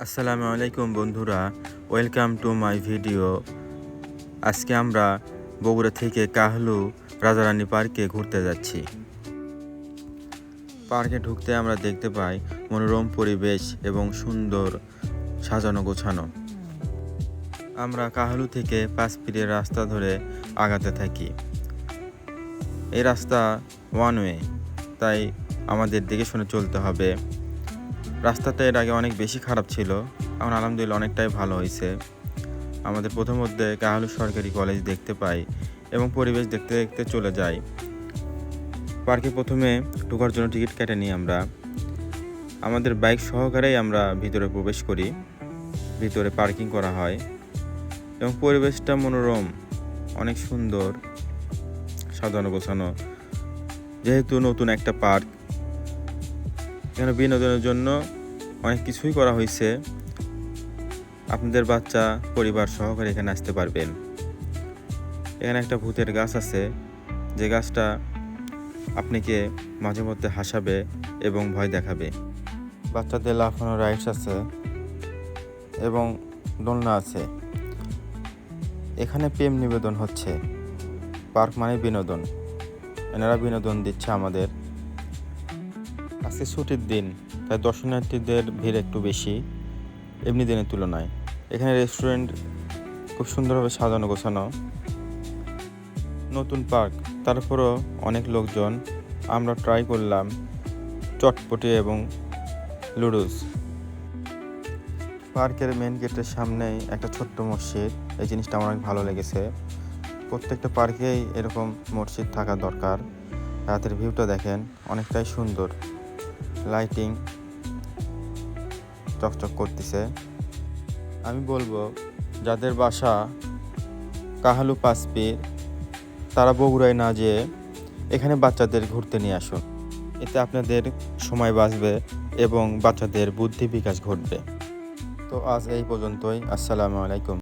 আসসালামু আলাইকুম বন্ধুরা, ওয়েলকাম টু মাই ভিডিও। আজকে আমরা বগুড়া থেকে কাহলু রাজারানী পার্কে ঘুরতে যাচ্ছি। পার্কে ঢুকতে আমরা দেখতে পাই মনোরম পরিবেশ এবং সুন্দর সাজানো গোছানো। আমরা কাহলু থেকে পাঁচ পিড়ের রাস্তা ধরে আগাতে থাকি। এই রাস্তা ওয়ান ওয়ে তাই আমাদের দেখে শুনে চলতে হবে। রাস্তাটা এর আগে অনেক বেশি খারাপ ছিল। এখন আলহামদুলিল্লাহ অনেকটাই ভালো হয়েছে। আমাদের প্রথম মধ্যে কাহালু সরকারি কলেজ দেখতে পাই এবং পরিবেশ দেখতে দেখতে চলে যাই। পার্কে প্রথমে ঢোকার জন্য টিকিট কেটে নিই আমরা। আমাদের বাইক সহকারেই আমরা ভিতরে প্রবেশ করি। ভিতরে পার্কিং করা হয় এবং পরিবেশটা মনোরম, অনেক সুন্দর, সাজানো গোছানো। যেহেতু নতুন একটা পার্ক এখানে বিনোদনের জন্য অনেক কিছুই করা হয়েছে। আপনাদের বাচ্চা, পরিবার সহকারে এখানে আসতে পারবেন। এখানে একটা ভূতের গাছ আছে। যে গাছটা আপনাকে মাঝে মধ্যে হাসাবে এবং ভয় দেখাবে। বাচ্চাদের লাফানো রাইডস আছে এবং দোলনা আছে। এখানে প্রেম নিবেদন হচ্ছে। পার্ক মানে বিনোদন। এনারা বিনোদন দিচ্ছে আমাদের। আজকে ছুটির দিন। তাই দর্শনার্থীদের ভিড় একটু বেশি এমনি দিনের তুলনায়। এখানে রেস্টুরেন্ট খুব সুন্দরভাবে সাজানো, গোছানো। নতুন পার্ক তারপরও অনেক লোকজন। আমরা ট্রাই করলাম চটপটি এবং লুডুস পার্কের মেন গেটের সামনেই একটা ছোট্ট মসজিদ। এই জিনিসটা আমার অনেক ভালো লেগেছে। প্রত্যেকটা পার্কেই এরকম মসজিদ থাকা দরকার। রাতের ভিউটা দেখেন, অনেকটাই সুন্দর। লাইটিং চকচক করতেছে। আমি বলব, যাদের বাসা কাহালু পাসপির, তারা বগুড়ায় না যেয়ে এখানে বাচ্চাদের ঘুরতে নিয়ে আসুন। এতে আপনাদের সময় বাঁচবে এবং বাচ্চাদের বুদ্ধি বিকাশ ঘটবে। তো আজ এই পর্যন্তই। আসসালামু আলাইকুম।